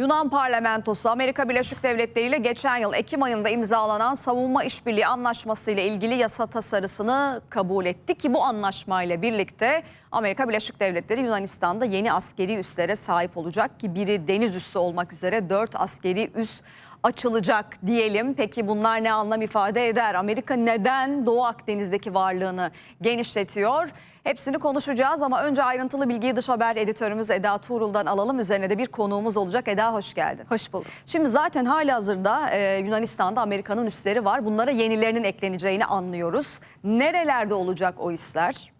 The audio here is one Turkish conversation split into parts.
Yunan parlamentosu Amerika Birleşik Devletleri ile geçen yıl Ekim ayında imzalanan savunma işbirliği anlaşması ile ilgili yasa tasarısını kabul etti ki bu anlaşmayla birlikte Amerika Birleşik Devletleri Yunanistan'da yeni askeri üslere sahip olacak ki biri deniz üssü olmak üzere 4 askeri üs açılacak diyelim. Peki bunlar ne anlam ifade eder? Amerika neden Doğu Akdeniz'deki varlığını genişletiyor? Hepsini konuşacağız ama önce ayrıntılı bilgiyi dış haber editörümüz Eda Tuğrul'dan alalım. Üzerine de bir konuğumuz olacak. Eda hoş geldin. Hoş bulduk. Şimdi zaten hali hazırda e, Yunanistan'da Amerika'nın üsleri var. Bunlara yenilerinin ekleneceğini anlıyoruz. Nerelerde olacak o üsler?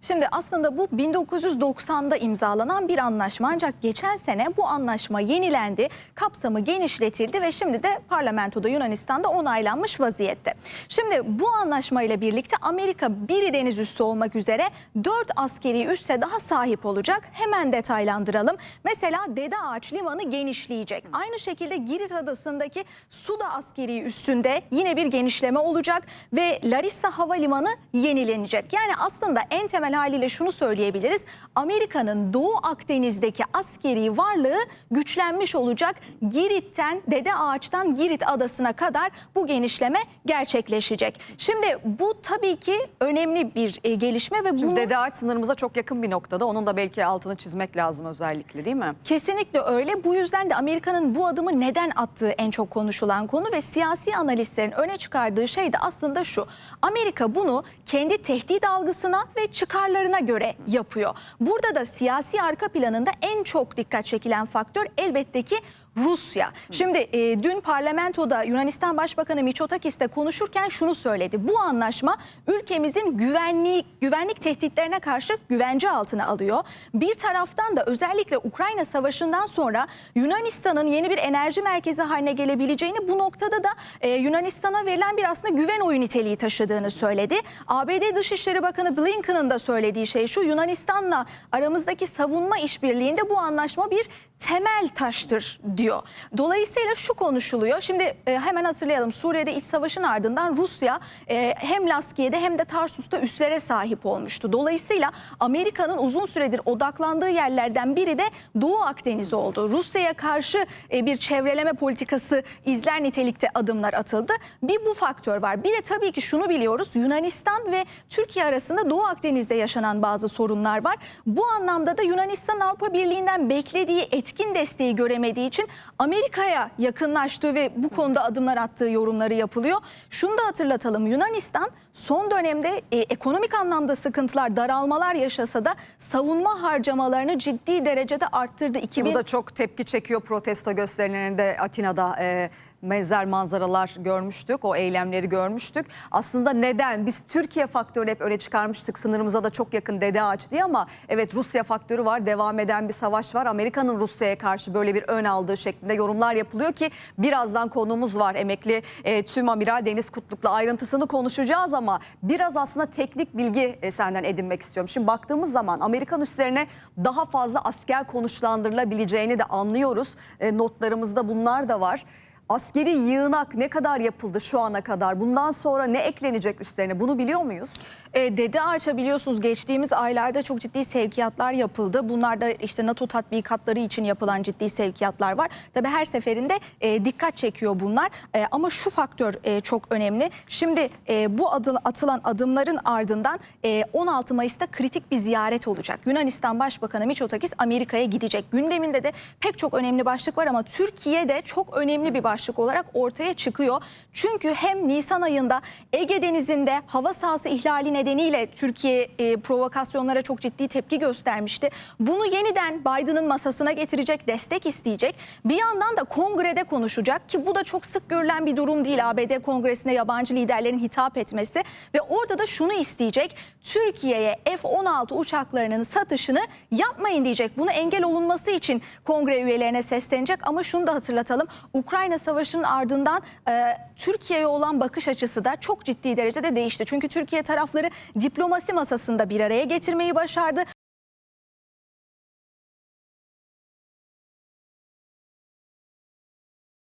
Şimdi aslında bu 1990'da imzalanan bir anlaşma ancak geçen sene bu anlaşma yenilendi, kapsamı genişletildi ve şimdi de parlamentoda Yunanistan'da onaylanmış vaziyette. Şimdi bu anlaşma ile birlikte Amerika biri deniz üssü olmak üzere 4 askeri üsse daha sahip olacak. Hemen detaylandıralım. Mesela Dede Ağaç Limanı genişleyecek. Aynı şekilde Girit Adası'ndaki Suda askeri üssünde yine bir genişleme olacak ve Larissa Havalimanı yenilenecek. Yani aslında en temel haliyle şunu söyleyebiliriz. Amerika'nın Doğu Akdeniz'deki askeri varlığı güçlenmiş olacak. Girit'ten Dede Ağaç'tan Girit Adası'na kadar bu genişleme gerçekleşecek. Şimdi bu tabii ki önemli bir e, gelişme ve bunu Dede Ağaç sınırımıza çok yakın bir noktada. Onun da belki altını çizmek lazım özellikle değil mi? Kesinlikle öyle. Bu yüzden de Amerika'nın bu adımı neden attığı en çok konuşulan konu ve siyasi analistlerin öne çıkardığı şey de aslında şu. Amerika bunu kendi tehdit algısına ve çıkarlarına göre yapıyor. Burada da siyasi arka planında en çok dikkat çekilen faktör elbette ki Rusya. Şimdi e, dün parlamentoda Yunanistan Başbakanı Mitsotakis de konuşurken şunu söyledi. Bu anlaşma ülkemizin güvenlik güvenlik tehditlerine karşı güvence altına alıyor. Bir taraftan da özellikle Ukrayna Savaşı'ndan sonra Yunanistan'ın yeni bir enerji merkezi haline gelebileceğini bu noktada da e, Yunanistan'a verilen bir aslında güven oyu niteliği taşıdığını söyledi. ABD Dışişleri Bakanı Blinken'ın da söylediği şey şu Yunanistan'la aramızdaki savunma işbirliğinde bu anlaşma bir temel taştır diyor. Dolayısıyla şu konuşuluyor. Şimdi e, hemen hatırlayalım Suriye'de iç savaşın ardından Rusya e, hem Laskiye'de hem de Tarsus'ta üslere sahip olmuştu. Dolayısıyla Amerika'nın uzun süredir odaklandığı yerlerden biri de Doğu Akdeniz oldu. Rusya'ya karşı e, bir çevreleme politikası izler nitelikte adımlar atıldı. Bir bu faktör var. Bir de tabii ki şunu biliyoruz. Yunanistan ve Türkiye arasında Doğu Akdeniz'de yaşanan bazı sorunlar var. Bu anlamda da Yunanistan Avrupa Birliği'nden beklediği etkin desteği göremediği için Amerika'ya yakınlaştığı ve bu konuda adımlar attığı yorumları yapılıyor. Şunu da hatırlatalım Yunanistan son dönemde e, ekonomik anlamda sıkıntılar, daralmalar yaşasa da savunma harcamalarını ciddi derecede arttırdı. 2000... Bu da çok tepki çekiyor protesto gösterilerinde Atina'da e, benzer manzaralar görmüştük. O eylemleri görmüştük. Aslında neden? Biz Türkiye faktörü hep öne çıkarmıştık. Sınırımıza da çok yakın Dede Ağaç diye ama evet Rusya faktörü var. Devam eden bir savaş var. Amerika'nın Rusya'ya karşı böyle bir ön aldığı şeklinde yorumlar yapılıyor ki birazdan konuğumuz var. Emekli e, Tüm Amiral Deniz Kutluk'la ayrıntısını konuşacağız ama biraz aslında teknik bilgi e, senden edinmek istiyorum. Şimdi baktığımız zaman Amerikan üslerine daha fazla asker konuşlandırılabileceğini de anlıyoruz. E, notlarımızda bunlar da var. Askeri yığınak ne kadar yapıldı şu ana kadar? Bundan sonra ne eklenecek üstlerine? Bunu biliyor muyuz? E, Dede Ağaç'a biliyorsunuz geçtiğimiz aylarda çok ciddi sevkiyatlar yapıldı. Bunlar da işte NATO tatbikatları için yapılan ciddi sevkiyatlar var. Tabii her seferinde e, dikkat çekiyor bunlar. E, ama şu faktör e, çok önemli. Şimdi e, bu adı, atılan adımların ardından e, 16 Mayıs'ta kritik bir ziyaret olacak. Yunanistan Başbakanı Mitsotakis Amerika'ya gidecek. Gündeminde de pek çok önemli başlık var ama Türkiye'de çok önemli bir başlık olarak ortaya çıkıyor. Çünkü hem Nisan ayında Ege Denizi'nde hava sahası ihlali nedeniyle Türkiye e, provokasyonlara çok ciddi tepki göstermişti. Bunu yeniden Biden'ın masasına getirecek, destek isteyecek. Bir yandan da kongrede konuşacak ki bu da çok sık görülen bir durum değil. ABD kongresine yabancı liderlerin hitap etmesi ve orada da şunu isteyecek. Türkiye'ye F-16 uçaklarının satışını yapmayın diyecek. Bunu engel olunması için kongre üyelerine seslenecek ama şunu da hatırlatalım. Ukrayna Savaşı'nın ardından e, Türkiye'ye olan bakış açısı da çok ciddi derecede değişti. Çünkü Türkiye tarafları diplomasi masasında bir araya getirmeyi başardı.